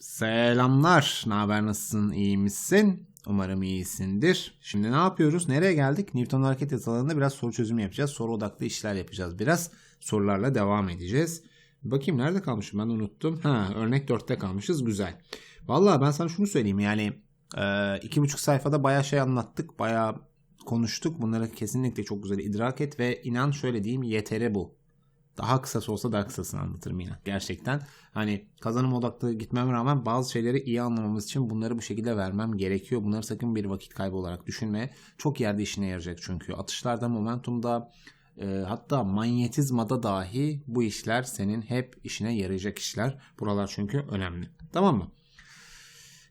Selamlar. Ne haber nasılsın? İyi misin? Umarım iyisindir. Şimdi ne yapıyoruz? Nereye geldik? Newton hareket yasalarında biraz soru çözümü yapacağız. Soru odaklı işler yapacağız biraz. Sorularla devam edeceğiz. Bakayım nerede kalmışım ben unuttum. Ha örnek 4'te kalmışız. Güzel. Vallahi ben sana şunu söyleyeyim yani e, iki buçuk sayfada bayağı şey anlattık. Bayağı konuştuk. Bunları kesinlikle çok güzel idrak et ve inan şöyle diyeyim yeteri bu. Daha kısası olsa daha kısasını anlatırım yine. Gerçekten hani kazanım odaklı gitmeme rağmen bazı şeyleri iyi anlamamız için bunları bu şekilde vermem gerekiyor. Bunları sakın bir vakit kaybı olarak düşünme. Çok yerde işine yarayacak çünkü. Atışlarda, momentumda e, hatta manyetizmada dahi bu işler senin hep işine yarayacak işler. Buralar çünkü önemli. Tamam mı?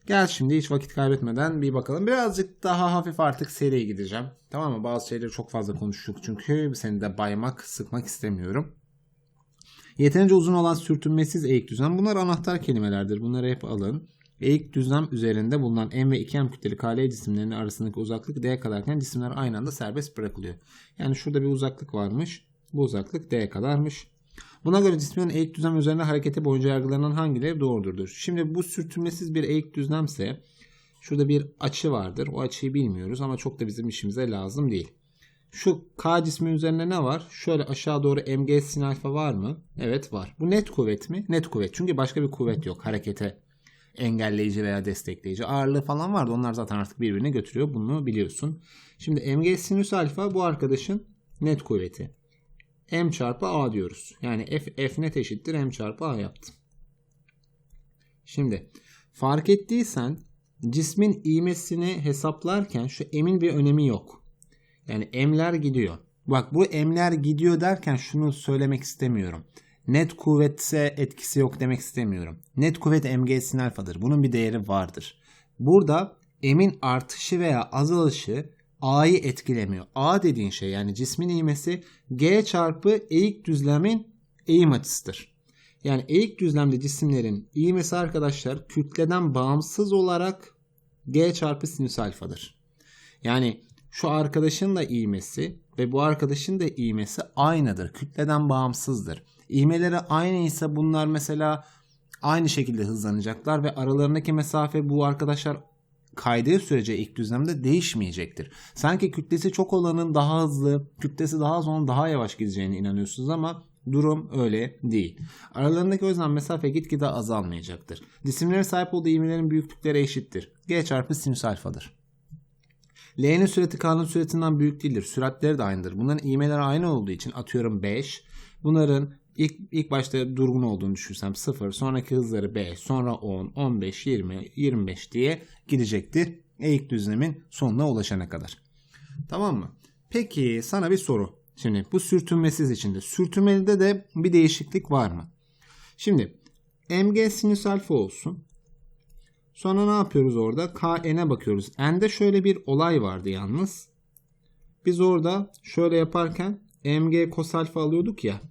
Gel şimdi hiç vakit kaybetmeden bir bakalım. Birazcık daha hafif artık seriye gideceğim. Tamam mı? Bazı şeyleri çok fazla konuştuk çünkü seni de baymak, sıkmak istemiyorum. Yeterince uzun olan sürtünmesiz eğik düzlem. Bunlar anahtar kelimelerdir. Bunları hep alın. Eğik düzlem üzerinde bulunan M ve 2M kütleli KL cisimlerinin arasındaki uzaklık D kadarken cisimler aynı anda serbest bırakılıyor. Yani şurada bir uzaklık varmış. Bu uzaklık D kadarmış. Buna göre cismin eğik düzlem üzerinde hareketi boyunca yargılanan hangileri doğrudur? Şimdi bu sürtünmesiz bir eğik düzlemse şurada bir açı vardır. O açıyı bilmiyoruz ama çok da bizim işimize lazım değil. Şu K cismi üzerinde ne var? Şöyle aşağı doğru mg sin alfa var mı? Evet var. Bu net kuvvet mi? Net kuvvet. Çünkü başka bir kuvvet yok harekete engelleyici veya destekleyici. Ağırlığı falan vardı. Onlar zaten artık birbirini götürüyor. Bunu biliyorsun. Şimdi mg sinüs alfa bu arkadaşın net kuvveti. m çarpı a diyoruz. Yani f, f net eşittir m çarpı a yaptım. Şimdi fark ettiysen cismin ivmesini hesaplarken şu m'in bir önemi yok. Yani emler gidiyor. Bak bu emler gidiyor derken şunu söylemek istemiyorum. Net kuvvetse etkisi yok demek istemiyorum. Net kuvvet mg sin alfadır. Bunun bir değeri vardır. Burada emin artışı veya azalışı A'yı etkilemiyor. A dediğin şey yani cismin eğmesi G çarpı eğik düzlemin eğim açısıdır. Yani eğik düzlemde cisimlerin eğmesi arkadaşlar kütleden bağımsız olarak G çarpı sinüs alfadır. Yani şu arkadaşın da iğmesi ve bu arkadaşın da iğmesi aynıdır. Kütleden bağımsızdır. İğmeleri aynıysa bunlar mesela aynı şekilde hızlanacaklar ve aralarındaki mesafe bu arkadaşlar kaydığı sürece ilk düzlemde değişmeyecektir. Sanki kütlesi çok olanın daha hızlı, kütlesi daha az olanın daha yavaş gideceğine inanıyorsunuz ama durum öyle değil. Aralarındaki o yüzden mesafe gitgide azalmayacaktır. Cisimlerin sahip olduğu ivmelerin büyüklükleri eşittir. G çarpı sinüs alfadır. L'nin sürati K'nın süratinden büyük değildir. Süratleri de aynıdır. Bunların ivmeleri aynı olduğu için atıyorum 5. Bunların ilk, ilk başta durgun olduğunu düşünsem 0. Sonraki hızları 5. Sonra 10, 15, 20, 25 diye gidecektir. Eğik düzlemin sonuna ulaşana kadar. Tamam mı? Peki sana bir soru. Şimdi bu sürtünmesiz içinde. Sürtünmelide de bir değişiklik var mı? Şimdi mg sinüs alfa olsun. Sonra ne yapıyoruz orada? KN'e bakıyoruz. N'de şöyle bir olay vardı yalnız. Biz orada şöyle yaparken mg kos alfa alıyorduk ya.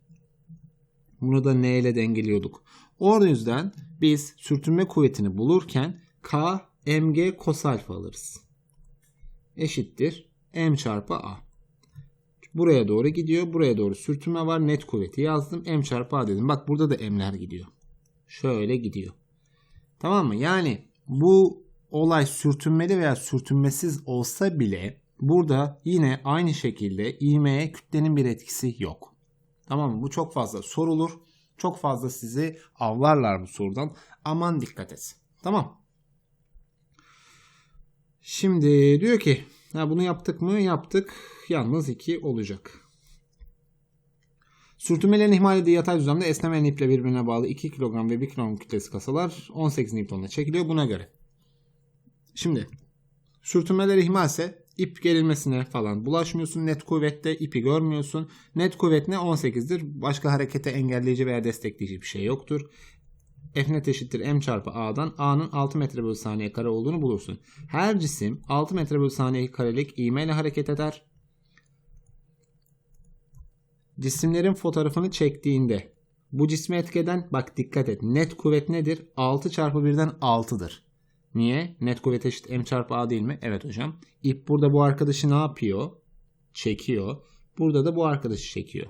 Bunu da n ile dengeliyorduk. O yüzden biz sürtünme kuvvetini bulurken K mg kos alfa alırız. Eşittir m çarpı a. Buraya doğru gidiyor. Buraya doğru sürtünme var. Net kuvveti yazdım. m çarpı a dedim. Bak burada da m'ler gidiyor. Şöyle gidiyor. Tamam mı? Yani bu olay sürtünmeli veya sürtünmesiz olsa bile burada yine aynı şekilde ivmeye kütlenin bir etkisi yok. Tamam mı? Bu çok fazla sorulur. Çok fazla sizi avlarlar bu sorudan. Aman dikkat et. Tamam. Şimdi diyor ki ha bunu yaptık mı? Yaptık. Yalnız 2 olacak. Sürtünmelerin ihmal edildiği yatay düzlemde esnemeyen iple birbirine bağlı 2 kilogram ve 1 kilogram kütlesi kasalar 18 Newton'la çekiliyor buna göre. Şimdi sürtünmeler ihmalse ip gerilmesine falan bulaşmıyorsun. Net kuvvette ipi görmüyorsun. Net kuvvet ne? 18'dir. Başka harekete engelleyici veya destekleyici bir şey yoktur. F net eşittir m çarpı a'dan a'nın 6 metre bölü saniye kare olduğunu bulursun. Her cisim 6 metre bölü saniye karelik ivme ile hareket eder. Cisimlerin fotoğrafını çektiğinde bu cisme etkeden bak dikkat et net kuvvet nedir? 6 çarpı 1'den 6'dır. Niye? Net kuvvet eşit m çarpı a değil mi? Evet hocam. İp burada bu arkadaşı ne yapıyor? Çekiyor. Burada da bu arkadaşı çekiyor.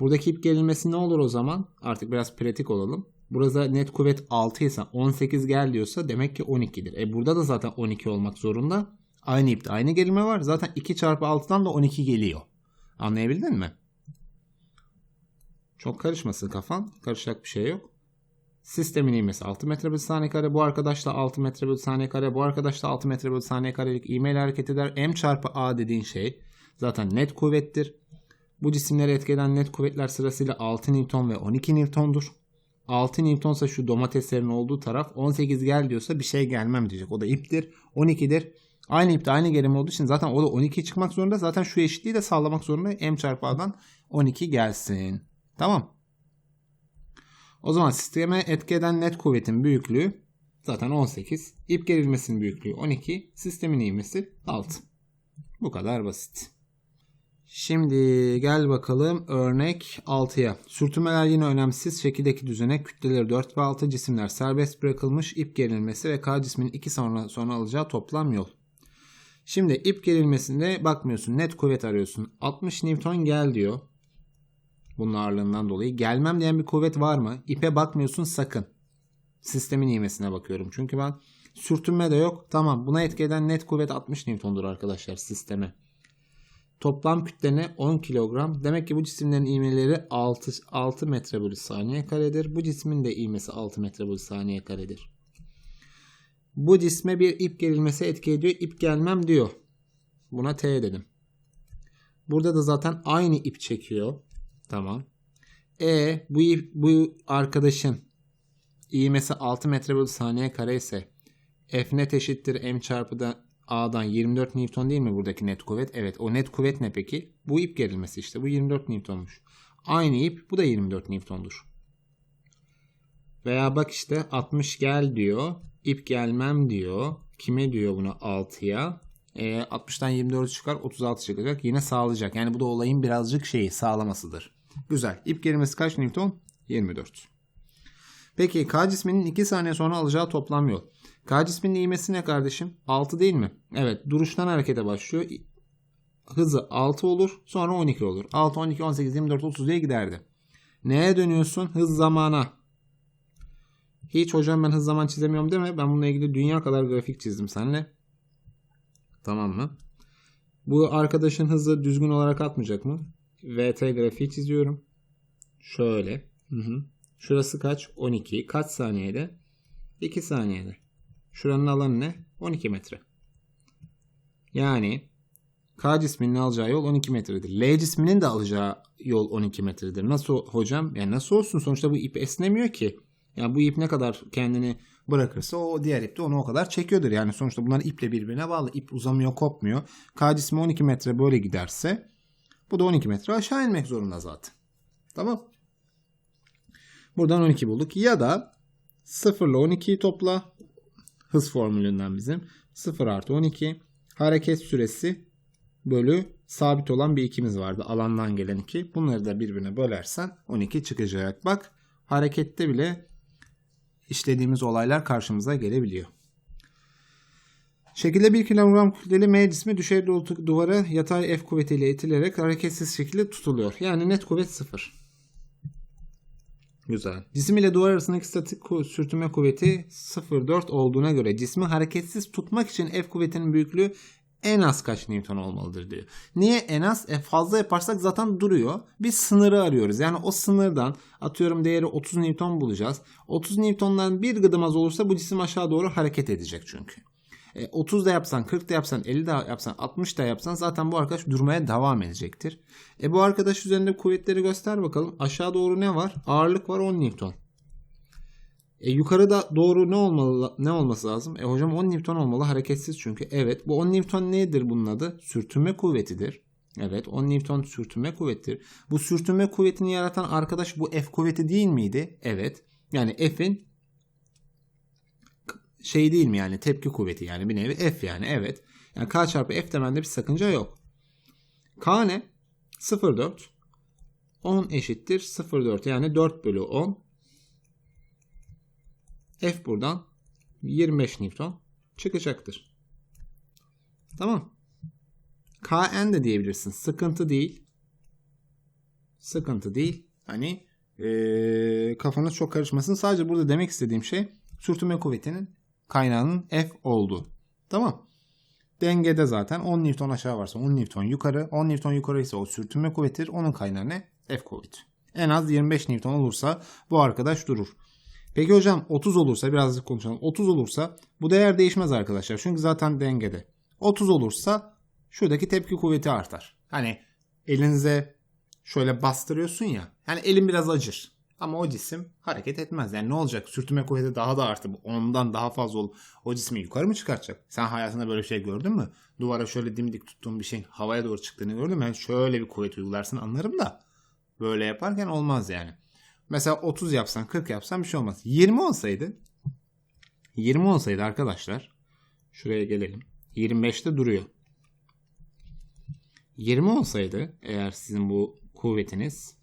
Buradaki ip gerilmesi ne olur o zaman? Artık biraz pratik olalım. Burada net kuvvet 6 ise 18 gel diyorsa demek ki 12'dir. E burada da zaten 12 olmak zorunda. Aynı ipte aynı gerilme var. Zaten 2 çarpı 6'dan da 12 geliyor. Anlayabildin mi? Çok karışmasın kafan. Karışacak bir şey yok. Sistemin ivmesi 6 metre bölü saniye kare. Bu arkadaş da 6 metre bölü saniye kare. Bu arkadaş da 6 metre bölü saniye karelik ivmeyle hareket eder. M çarpı A dediğin şey zaten net kuvvettir. Bu cisimleri etkileyen net kuvvetler sırasıyla 6 Newton ve 12 Newton'dur. 6 Newton ise şu domateslerin olduğu taraf 18 gel diyorsa bir şey gelmem diyecek. O da iptir. 12'dir. Aynı ipte aynı gerim olduğu için zaten o da 12 çıkmak zorunda. Zaten şu eşitliği de sağlamak zorunda. M çarpı A'dan 12 gelsin. Tamam. O zaman sisteme etki eden net kuvvetin büyüklüğü zaten 18. İp gerilmesinin büyüklüğü 12. Sistemin ivmesi 6. Bu kadar basit. Şimdi gel bakalım örnek 6'ya. Sürtünmeler yine önemsiz. Şekildeki düzene kütleleri 4 ve 6 cisimler serbest bırakılmış. ip gerilmesi ve K cisminin 2 sonra, sonra alacağı toplam yol. Şimdi ip gerilmesinde bakmıyorsun. Net kuvvet arıyorsun. 60 Newton gel diyor. Bunun ağırlığından dolayı. Gelmem diyen bir kuvvet var mı? İpe bakmıyorsun sakın. Sistemin ivmesine bakıyorum. Çünkü ben sürtünme de yok. Tamam buna etki eden net kuvvet 60 Newton'dur arkadaşlar sisteme. Toplam kütlene 10 kilogram. Demek ki bu cisimlerin ivmeleri 6, 6 metre bölü saniye karedir. Bu cismin de ivmesi 6 metre bölü saniye karedir. Bu cisme bir ip gerilmesi etki ediyor. İp gelmem diyor. Buna T dedim. Burada da zaten aynı ip çekiyor. Tamam. E bu, ip, bu arkadaşın ivmesi 6 metre bölü saniye kare ise F net eşittir M çarpı da A'dan 24 Newton değil mi buradaki net kuvvet? Evet o net kuvvet ne peki? Bu ip gerilmesi işte bu 24 Newton'muş. Aynı ip bu da 24 Newton'dur. Veya bak işte 60 gel diyor. İp gelmem diyor. Kime diyor bunu 6'ya? E, 60'tan 24 çıkar 36 çıkacak. Yine sağlayacak. Yani bu da olayın birazcık şeyi sağlamasıdır. Güzel. İp gerilmesi kaç Newton? 24. Peki K cisminin 2 saniye sonra alacağı toplam yol. K cisminin ivmesi ne kardeşim? 6 değil mi? Evet duruştan harekete başlıyor. Hızı 6 olur sonra 12 olur. 6, 12, 18, 24, 30 diye giderdi. Neye dönüyorsun? Hız zamana. Hiç hocam ben hız zaman çizemiyorum deme. Ben bununla ilgili dünya kadar grafik çizdim seninle. Tamam mı? Bu arkadaşın hızı düzgün olarak atmayacak mı? VT grafiği çiziyorum. Şöyle. Hı hı. Şurası kaç? 12. Kaç saniyede? 2 saniyede. Şuranın alanı ne? 12 metre. Yani K cisminin alacağı yol 12 metredir. L cisminin de alacağı yol 12 metredir. Nasıl hocam? Yani nasıl olsun? Sonuçta bu ip esnemiyor ki. Yani bu ip ne kadar kendini bırakırsa o diğer ip de onu o kadar çekiyordur. Yani sonuçta bunlar iple birbirine bağlı. İp uzamıyor, kopmuyor. K cismi 12 metre böyle giderse bu da 12 metre aşağı inmek zorunda zaten. Tamam. Buradan 12 bulduk. Ya da 0 ile 12'yi topla. Hız formülünden bizim. 0 artı 12. Hareket süresi bölü sabit olan bir ikimiz vardı. Alandan gelen 2. Bunları da birbirine bölersen 12 çıkacak. Bak harekette bile işlediğimiz olaylar karşımıza gelebiliyor. Şekilde 1 kilogram kütleli M cismi düşey duvara yatay F kuvvetiyle itilerek hareketsiz şekilde tutuluyor. Yani net kuvvet 0. Güzel. Cisim ile duvar arasındaki statik sürtünme kuvveti 0,4 olduğuna göre cismi hareketsiz tutmak için F kuvvetinin büyüklüğü en az kaç Newton olmalıdır diyor. Niye en az? E fazla yaparsak zaten duruyor. Biz sınırı arıyoruz. Yani o sınırdan atıyorum değeri 30 Newton bulacağız. 30 Newton'dan bir gıdım az olursa bu cisim aşağı doğru hareket edecek çünkü. E, 30 da yapsan, 40 da yapsan, 50 da yapsan, 60 da yapsan zaten bu arkadaş durmaya devam edecektir. E bu arkadaş üzerinde kuvvetleri göster bakalım. Aşağı doğru ne var? Ağırlık var 10 Newton. E yukarıda doğru ne olmalı ne olması lazım? E hocam 10 Newton olmalı hareketsiz çünkü. Evet bu 10 Newton nedir bunun adı? Sürtünme kuvvetidir. Evet 10 Newton sürtünme kuvvetidir. Bu sürtünme kuvvetini yaratan arkadaş bu F kuvveti değil miydi? Evet. Yani F'in şey değil mi yani tepki kuvveti yani bir nevi F yani evet. Yani K çarpı F demende bir sakınca yok. K ne? 0,4 10 eşittir 0,4 yani 4 bölü 10 F buradan 25 Newton çıkacaktır. Tamam. Kn de diyebilirsin. Sıkıntı değil. Sıkıntı değil. Hani Ee, kafanız çok karışmasın. Sadece burada demek istediğim şey sürtünme kuvvetinin kaynağının F olduğu. Tamam. Dengede zaten 10 Newton aşağı varsa 10 Newton yukarı. 10 Newton yukarı ise o sürtünme kuvvetidir. Onun kaynağı ne? F kuvveti. En az 25 Newton olursa bu arkadaş durur. Peki hocam 30 olursa birazcık konuşalım. 30 olursa bu değer değişmez arkadaşlar. Çünkü zaten dengede. 30 olursa şuradaki tepki kuvveti artar. Hani elinize şöyle bastırıyorsun ya. Yani elin biraz acır. Ama o cisim hareket etmez. Yani ne olacak? Sürtünme kuvveti daha da arttı. Ondan daha fazla olup o cismi yukarı mı çıkartacak? Sen hayatında böyle şey gördün mü? Duvara şöyle dimdik tuttuğun bir şeyin havaya doğru çıktığını gördün mü? Yani şöyle bir kuvvet uygularsın anlarım da. Böyle yaparken olmaz yani. Mesela 30 yapsan 40 yapsan bir şey olmaz. 20 olsaydı 20 olsaydı arkadaşlar şuraya gelelim. 25'te duruyor. 20 olsaydı eğer sizin bu kuvvetiniz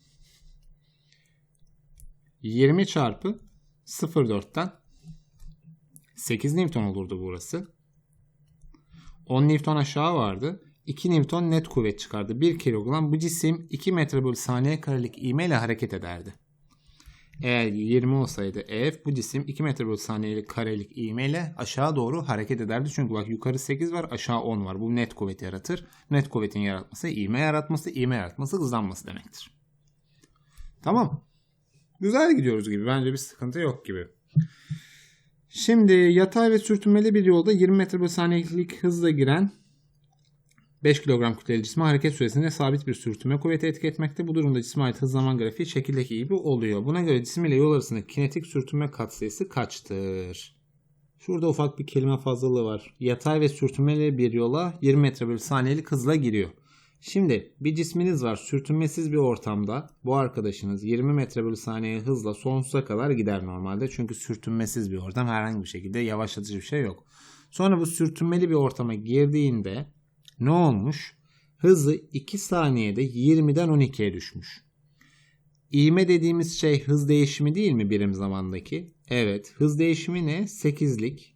20 çarpı 0.4'ten 8 Newton olurdu burası. 10 Newton aşağı vardı. 2 Newton net kuvvet çıkardı. 1 kilogram bu cisim 2 metre bölü saniye karelik ivmeyle hareket ederdi. Eğer 20 olsaydı EF bu cisim 2 metre bölü saniyelik karelik ivmeyle aşağı doğru hareket ederdi. Çünkü bak yukarı 8 var aşağı 10 var. Bu net kuvvet yaratır. Net kuvvetin yaratması ivme yaratması, ivme yaratması hızlanması demektir. Tamam. Güzel gidiyoruz gibi. Bence bir sıkıntı yok gibi. Şimdi yatay ve sürtünmeli bir yolda 20 metre bölü saniyelik hızla giren 5 kilogram kütleli cisme hareket süresinde sabit bir sürtünme kuvveti etki. Bu durumda cisme ait hız zaman grafiği şekildeki gibi oluyor. Buna göre cisim ile yol arasındaki kinetik sürtünme katsayısı kaçtır? Şurada ufak bir kelime fazlalığı var. Yatay ve sürtünmeli bir yola 20 metre bölü saniyelik hızla giriyor. Şimdi bir cisminiz var sürtünmesiz bir ortamda. Bu arkadaşınız 20 metre bölü saniye hızla sonsuza kadar gider normalde. Çünkü sürtünmesiz bir ortam herhangi bir şekilde yavaşlatıcı bir şey yok. Sonra bu sürtünmeli bir ortama girdiğinde ne olmuş? Hızı 2 saniyede 20'den 12'ye düşmüş. İğme dediğimiz şey hız değişimi değil mi birim zamandaki? Evet. Hız değişimi ne? 8'lik.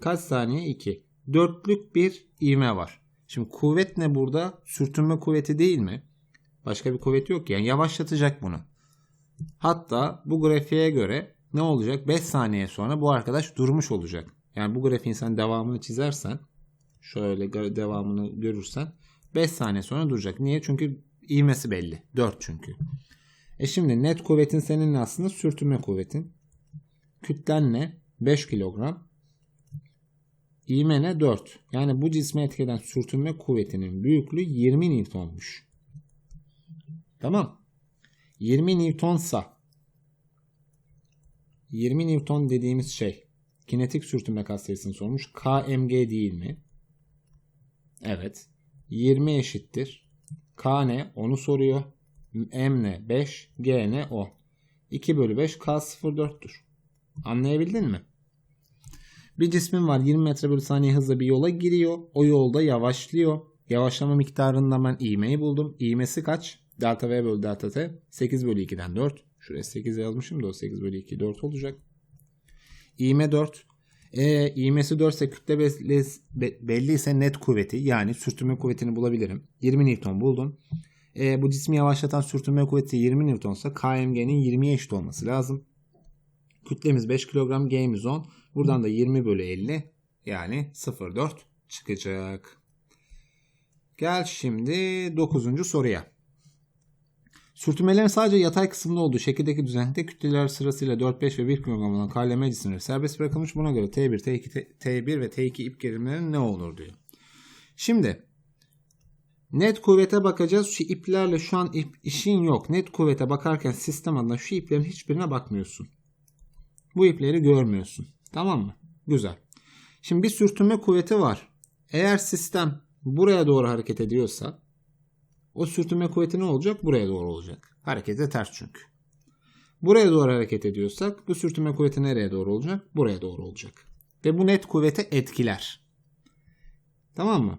Kaç saniye? 2. Dörtlük bir ivme var. Şimdi kuvvet ne burada? Sürtünme kuvveti değil mi? Başka bir kuvvet yok yani yavaşlatacak bunu. Hatta bu grafiğe göre ne olacak? 5 saniye sonra bu arkadaş durmuş olacak. Yani bu grafiğin sen devamını çizersen şöyle devamını görürsen 5 saniye sonra duracak. Niye? Çünkü ivmesi belli. 4 çünkü. E şimdi net kuvvetin senin aslında sürtünme kuvvetin. Kütlen ne? 5 kilogram. İğme ne? 4. Yani bu cisme etkeden sürtünme kuvvetinin büyüklüğü 20 Newton'muş. Tamam. 20 Newtonsa 20 Newton dediğimiz şey kinetik sürtünme katsayısını sormuş. KMG değil mi? Evet. 20 eşittir. K ne? Onu soruyor. M ne? 5. G ne? O. 2 bölü 5 K 0,4'tür. Anlayabildin mi? Bir cismin var 20 metre bölü saniye hızla bir yola giriyor. O yolda yavaşlıyor. Yavaşlama miktarından ben ivmeyi buldum. İvmesi kaç? Delta V bölü delta T. 8 bölü 2'den 4. Şuraya 8 yazmışım da o 8 bölü 2 4 olacak. İğme 4. E, ivmesi 4 ise kütle belli, belli ise net kuvveti yani sürtünme kuvvetini bulabilirim. 20 Newton buldum. E, bu cismi yavaşlatan sürtünme kuvveti 20 Newton ise KMG'nin 20'ye eşit olması lazım. Kütlemiz 5 kilogram, G'miz 10. Buradan da 20 bölü 50 yani 0,4 çıkacak. Gel şimdi 9. soruya. Sürtünmelerin sadece yatay kısımda olduğu şekildeki düzenlikte kütleler sırasıyla 4, 5 ve 1 kilogram olan KLM cisimleri serbest bırakılmış. Buna göre T1, T2, T1 ve T2 ip gerilimleri ne olur diyor. Şimdi net kuvvete bakacağız. Şu iplerle şu an ip, işin yok. Net kuvvete bakarken sistem adına şu iplerin hiçbirine bakmıyorsun. Bu ipleri görmüyorsun. Tamam mı? Güzel. Şimdi bir sürtünme kuvveti var. Eğer sistem buraya doğru hareket ediyorsa o sürtünme kuvveti ne olacak? Buraya doğru olacak. Harekete ters çünkü. Buraya doğru hareket ediyorsak bu sürtünme kuvveti nereye doğru olacak? Buraya doğru olacak. Ve bu net kuvveti etkiler. Tamam mı?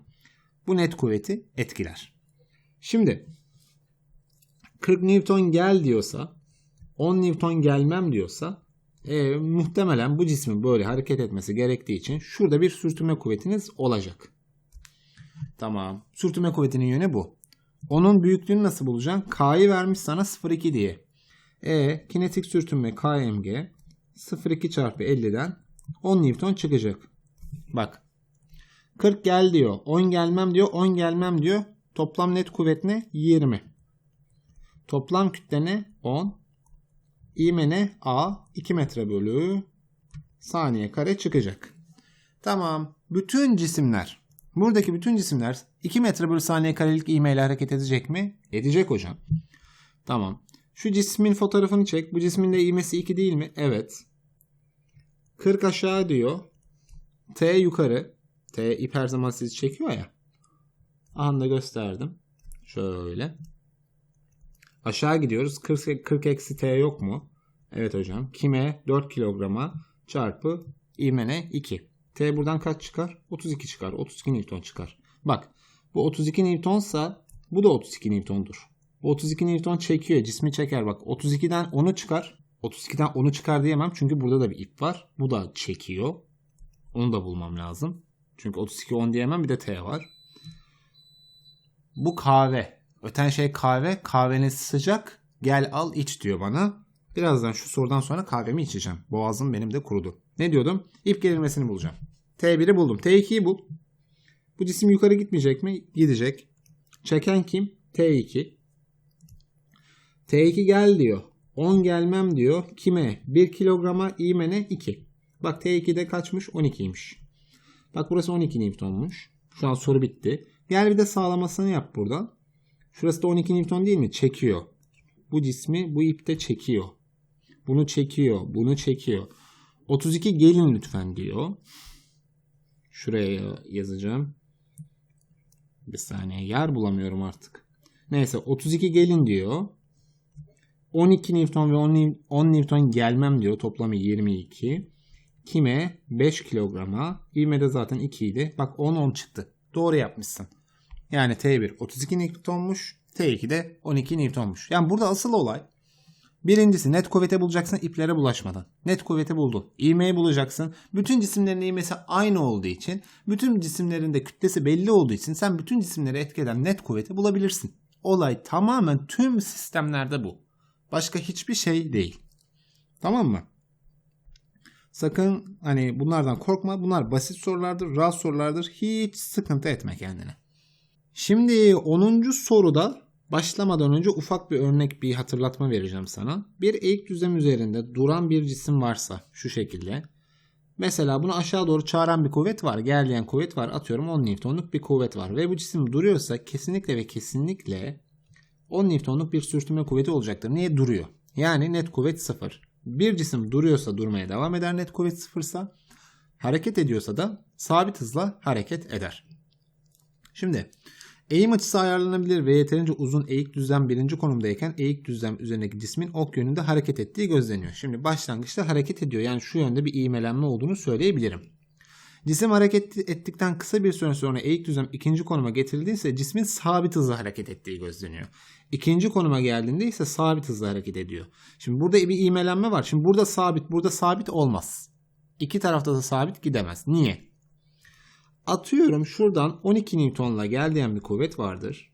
Bu net kuvveti etkiler. Şimdi 40 Newton gel diyorsa 10 Newton gelmem diyorsa e, muhtemelen bu cismin böyle hareket etmesi gerektiği için şurada bir sürtünme kuvvetiniz olacak. Tamam. Sürtünme kuvvetinin yönü bu. Onun büyüklüğünü nasıl bulacaksın? K'yı vermiş sana 0,2 diye. E kinetik sürtünme KMG 0,2 çarpı 50'den 10 Newton çıkacak. Bak 40 gel diyor. 10 gelmem diyor. 10 gelmem diyor. Toplam net kuvvet ne? 20. Toplam kütle ne? 10. İğme ne? A 2 metre bölü saniye kare çıkacak. Tamam. Bütün cisimler buradaki bütün cisimler 2 metre bölü saniye karelik ivmeyle hareket edecek mi? Edecek hocam. Tamam. Şu cismin fotoğrafını çek. Bu cismin de ivmesi 2 değil mi? Evet. 40 aşağı diyor. T yukarı. T ip her zaman sizi çekiyor ya. Anda gösterdim. Şöyle. Aşağı gidiyoruz. 40, 40 eksi T yok mu? Evet hocam. Kime 4 kilograma çarpı ivmene 2. T buradan kaç çıkar? 32 çıkar. 32 Newton çıkar. Bak bu 32 Newtonsa bu da 32 Newton'dur. Bu 32 Newton çekiyor. Cismi çeker. Bak 32'den 10'u çıkar. 32'den 10'u çıkar diyemem. Çünkü burada da bir ip var. Bu da çekiyor. Onu da bulmam lazım. Çünkü 32 10 diyemem. Bir de T var. Bu kahve. Öten şey kahve. Kahvenin sıcak. Gel al iç diyor bana. Birazdan şu sorudan sonra kahvemi içeceğim. Boğazım benim de kurudu. Ne diyordum? İp gerilmesini bulacağım. T1'i buldum. T2'yi bul. Bu cisim yukarı gitmeyecek mi? Gidecek. Çeken kim? T2. T2 gel diyor. 10 gelmem diyor. Kime? 1 kilograma ivmene 2. Bak T2'de kaçmış? 12'ymiş. Bak burası 12 Newton'muş. Şu an soru bitti. Gel bir de sağlamasını yap burada. Şurası da 12 Newton değil mi? Çekiyor. Bu cismi bu ipte çekiyor. Bunu çekiyor. Bunu çekiyor. 32 gelin lütfen diyor. Şuraya yazacağım. Bir saniye yer bulamıyorum artık. Neyse 32 gelin diyor. 12 Newton ve 10, 10 Newton gelmem diyor. Toplamı 22. Kime? 5 kilograma. İvme de zaten 2 idi. Bak 10 10 çıktı. Doğru yapmışsın. Yani T1 32 Newton'muş. T2 de 12 Newton'muş. Yani burada asıl olay Birincisi net kuvvete bulacaksın iplere bulaşmadan. Net kuvveti buldun. İğmeyi bulacaksın. Bütün cisimlerin ivmesi aynı olduğu için, bütün cisimlerin de kütlesi belli olduğu için sen bütün cisimleri etkeden net kuvveti bulabilirsin. Olay tamamen tüm sistemlerde bu. Başka hiçbir şey değil. Tamam mı? Sakın hani bunlardan korkma. Bunlar basit sorulardır, rahat sorulardır. Hiç sıkıntı etme kendine. Şimdi 10. soruda başlamadan önce ufak bir örnek bir hatırlatma vereceğim sana. Bir eğik düzlem üzerinde duran bir cisim varsa şu şekilde. Mesela bunu aşağı doğru çağıran bir kuvvet var. Gerileyen kuvvet var. Atıyorum 10 Newton'luk bir kuvvet var. Ve bu cisim duruyorsa kesinlikle ve kesinlikle 10 Newton'luk bir sürtünme kuvveti olacaktır. Niye duruyor? Yani net kuvvet sıfır. Bir cisim duruyorsa durmaya devam eder net kuvvet sıfırsa. Hareket ediyorsa da sabit hızla hareket eder. Şimdi eğim açısı ayarlanabilir ve yeterince uzun eğik düzlem birinci konumdayken eğik düzlem üzerindeki cismin ok yönünde hareket ettiği gözleniyor. Şimdi başlangıçta hareket ediyor. Yani şu yönde bir ivmelenme olduğunu söyleyebilirim. Cisim hareket ettikten kısa bir süre sonra eğik düzlem ikinci konuma getirildiyse cismin sabit hızla hareket ettiği gözleniyor. İkinci konuma geldiğinde ise sabit hızla hareket ediyor. Şimdi burada bir ivmelenme var. Şimdi burada sabit, burada sabit olmaz. İki tarafta da sabit gidemez. Niye? Atıyorum şuradan 12 Newton'la gel diyen bir kuvvet vardır.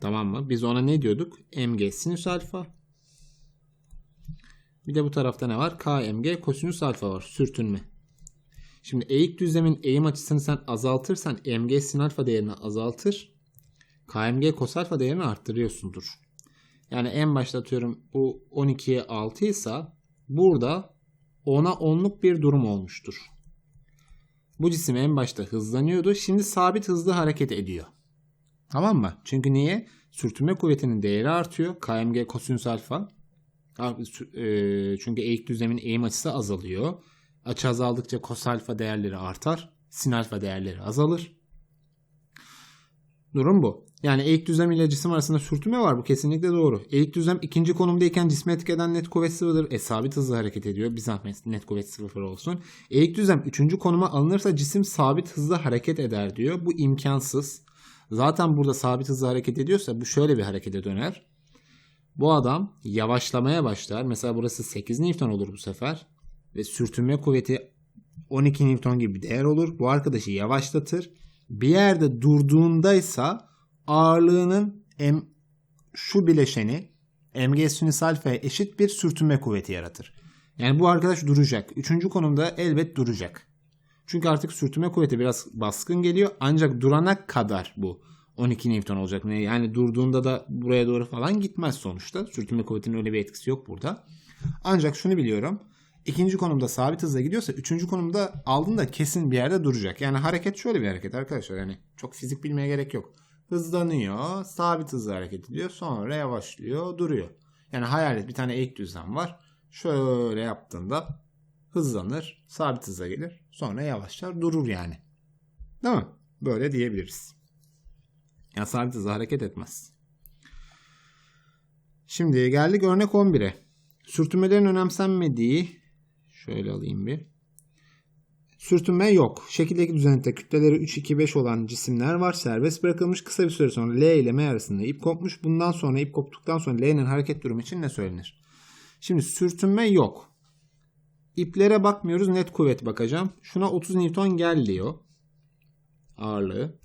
Tamam mı? Biz ona ne diyorduk? mg sinüs alfa. Bir de bu tarafta ne var? kmg kosinüs alfa var. Sürtünme. Şimdi eğik düzlemin eğim açısını sen azaltırsan mg sin alfa değerini azaltır. kmg kos alfa değerini arttırıyorsundur. Yani en başta atıyorum bu 12'ye 6 ise burada 10'a 10'luk bir durum olmuştur. Bu cisim en başta hızlanıyordu. Şimdi sabit hızlı hareket ediyor. Tamam mı? Çünkü niye? Sürtünme kuvvetinin değeri artıyor. KMG kosinüs alfa. E, çünkü eğik düzlemin eğim açısı azalıyor. Açı azaldıkça kos alfa değerleri artar. Sin alfa değerleri azalır. Durum bu. Yani eğik düzlem ile cisim arasında sürtünme var. Bu kesinlikle doğru. Eğik düzlem ikinci konumdayken cisme etkeden net kuvvet sıfırdır. E sabit hızla hareket ediyor. Bir zahmet net kuvvet sıfır olsun. Eğik düzlem üçüncü konuma alınırsa cisim sabit hızla hareket eder diyor. Bu imkansız. Zaten burada sabit hızla hareket ediyorsa bu şöyle bir harekete döner. Bu adam yavaşlamaya başlar. Mesela burası 8 Newton olur bu sefer. Ve sürtünme kuvveti 12 Newton gibi bir değer olur. Bu arkadaşı yavaşlatır. Bir yerde durduğundaysa ağırlığının em şu bileşeni Mg sinüs alfaya eşit bir sürtünme kuvveti yaratır. Yani bu arkadaş duracak. Üçüncü konumda elbet duracak. Çünkü artık sürtünme kuvveti biraz baskın geliyor. Ancak durana kadar bu 12 Newton olacak. Yani durduğunda da buraya doğru falan gitmez sonuçta. Sürtünme kuvvetinin öyle bir etkisi yok burada. Ancak şunu biliyorum. İkinci konumda sabit hızla gidiyorsa üçüncü konumda aldığında kesin bir yerde duracak. Yani hareket şöyle bir hareket arkadaşlar. Yani çok fizik bilmeye gerek yok. Hızlanıyor, sabit hızla hareket ediyor. Sonra yavaşlıyor, duruyor. Yani hayal et bir tane eğik düzlem var. Şöyle yaptığında hızlanır, sabit hıza gelir. Sonra yavaşlar, durur yani. Değil mi? Böyle diyebiliriz. Yani sabit hızla hareket etmez. Şimdi geldik örnek 11'e. Sürtünmelerin önemsenmediği şöyle alayım bir. Sürtünme yok. Şekildeki düzenekte kütleleri 3, 2, 5 olan cisimler var. Serbest bırakılmış. Kısa bir süre sonra L ile M arasında ip kopmuş. Bundan sonra ip koptuktan sonra L'nin hareket durumu için ne söylenir? Şimdi sürtünme yok. İplere bakmıyoruz. Net kuvvet bakacağım. Şuna 30 Newton gel diyor. Ağırlığı.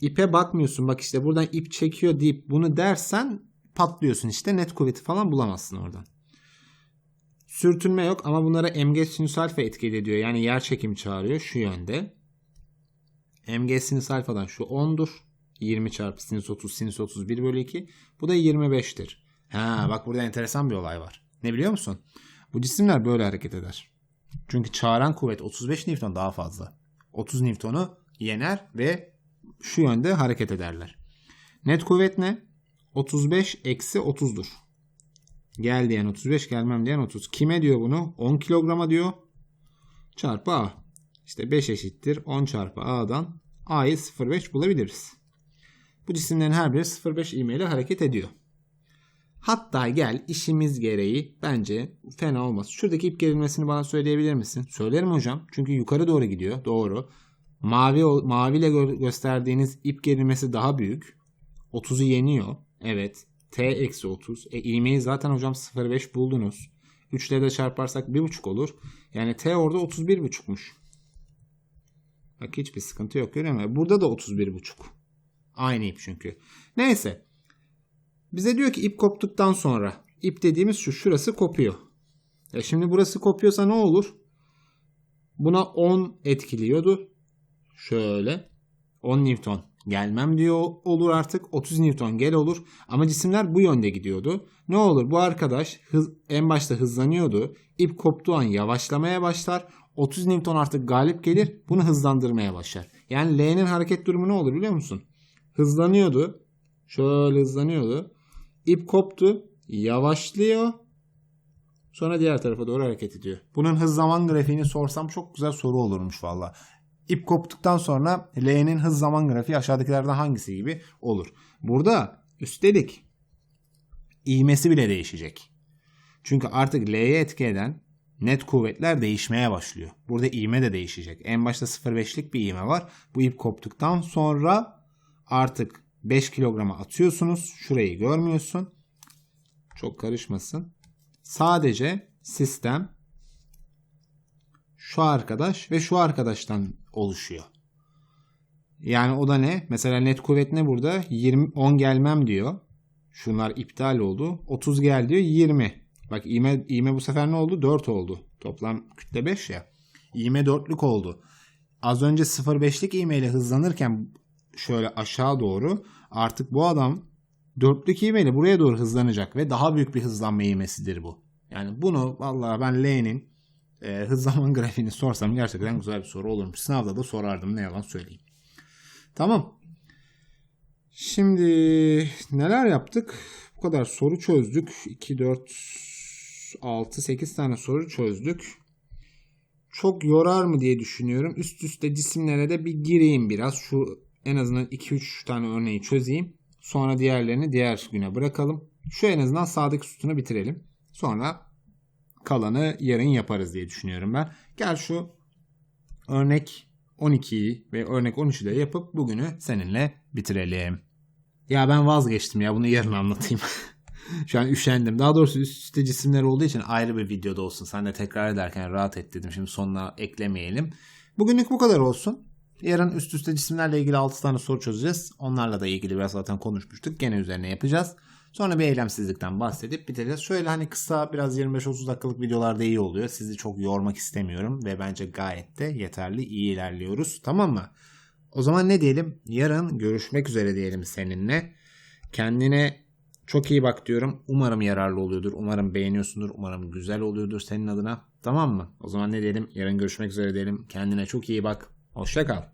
İpe bakmıyorsun. Bak işte buradan ip çekiyor deyip bunu dersen patlıyorsun işte. Net kuvveti falan bulamazsın oradan. Sürtünme yok ama bunlara mg sinüs alfa etki ediyor. Yani yer çekimi çağırıyor şu yönde. mg sinüs alfadan şu 10'dur. 20 çarpı sinüs 30 sinüs 31 bölü 2. Bu da 25'tir. Ha bak burada enteresan bir olay var. Ne biliyor musun? Bu cisimler böyle hareket eder. Çünkü çağıran kuvvet 35 Newton daha fazla. 30 Newton'u yener ve şu yönde hareket ederler. Net kuvvet ne? 35 eksi 30'dur. Gel diyen 35 gelmem diyen 30. Kime diyor bunu? 10 kilograma diyor. Çarpı A. İşte 5 eşittir 10 çarpı A'dan A'yı 0,5 bulabiliriz. Bu cisimlerin her biri 0,5 ivmeyle hareket ediyor. Hatta gel işimiz gereği bence fena olmaz. Şuradaki ip gerilmesini bana söyleyebilir misin? Söylerim hocam. Çünkü yukarı doğru gidiyor. Doğru. Mavi maviyle gö- gösterdiğiniz ip gerilmesi daha büyük. 30'u yeniyor. Evet. T eksi 30. E ivmeyi zaten hocam 0,5 buldunuz. 3 ile de çarparsak 1,5 olur. Yani T orada 31,5'muş. Bak hiçbir sıkıntı yok görüyor musun? Burada da 31,5. Aynı ip çünkü. Neyse. Bize diyor ki ip koptuktan sonra. ip dediğimiz şu. Şurası kopuyor. E şimdi burası kopuyorsa ne olur? Buna 10 etkiliyordu. Şöyle. 10 Newton gelmem diyor olur artık. 30 Newton gel olur. Ama cisimler bu yönde gidiyordu. Ne olur bu arkadaş hız, en başta hızlanıyordu. İp koptuğu an yavaşlamaya başlar. 30 Newton artık galip gelir. Bunu hızlandırmaya başlar. Yani L'nin hareket durumu ne olur biliyor musun? Hızlanıyordu. Şöyle hızlanıyordu. İp koptu. Yavaşlıyor. Sonra diğer tarafa doğru hareket ediyor. Bunun hız zaman grafiğini sorsam çok güzel soru olurmuş valla. İp koptuktan sonra L'nin hız zaman grafiği aşağıdakilerden hangisi gibi olur. Burada üstelik ivmesi bile değişecek. Çünkü artık L'ye etki eden net kuvvetler değişmeye başlıyor. Burada ivme de değişecek. En başta 0.5'lik bir ivme var. Bu ip koptuktan sonra artık 5 kilograma atıyorsunuz. Şurayı görmüyorsun. Çok karışmasın. Sadece sistem şu arkadaş ve şu arkadaştan oluşuyor. Yani o da ne? Mesela net kuvvet ne burada? 20 10 gelmem diyor. Şunlar iptal oldu. 30 gel diyor 20. Bak iğme, iğme bu sefer ne oldu? 4 oldu. Toplam kütle 5 ya. İğme 4'lük oldu. Az önce 0.5'lik iğmeyle hızlanırken şöyle aşağı doğru artık bu adam dörtlük iğmeyle buraya doğru hızlanacak ve daha büyük bir hızlanma iğmesidir bu. Yani bunu vallahi ben L'nin e, hız zaman grafiğini sorsam gerçekten güzel bir soru olurmuş. Sınavda da sorardım ne yalan söyleyeyim. Tamam. Şimdi neler yaptık? Bu kadar soru çözdük. 2, 4, 6, 8 tane soru çözdük. Çok yorar mı diye düşünüyorum. Üst üste cisimlere de bir gireyim biraz. Şu en azından 2-3 tane örneği çözeyim. Sonra diğerlerini diğer güne bırakalım. Şu en azından sağdaki sütunu bitirelim. Sonra kalanı yarın yaparız diye düşünüyorum ben. Gel şu örnek 12'yi ve örnek 13'ü de yapıp bugünü seninle bitirelim. Ya ben vazgeçtim ya bunu yarın anlatayım. Şu an üşendim. Daha doğrusu üst üste cisimler olduğu için ayrı bir videoda olsun. Sen de tekrar ederken rahat et dedim. Şimdi sonuna eklemeyelim. Bugünlük bu kadar olsun. Yarın üst üste cisimlerle ilgili 6 tane soru çözeceğiz. Onlarla da ilgili biraz zaten konuşmuştuk. Gene üzerine yapacağız. Sonra bir eylemsizlikten bahsedip bitireceğiz. Şöyle hani kısa biraz 25-30 dakikalık videolarda iyi oluyor. Sizi çok yormak istemiyorum ve bence gayet de yeterli iyi ilerliyoruz. Tamam mı? O zaman ne diyelim? Yarın görüşmek üzere diyelim seninle. Kendine çok iyi bak diyorum. Umarım yararlı oluyordur. Umarım beğeniyorsundur. Umarım güzel oluyordur senin adına. Tamam mı? O zaman ne diyelim? Yarın görüşmek üzere diyelim. Kendine çok iyi bak. Hoşça kal.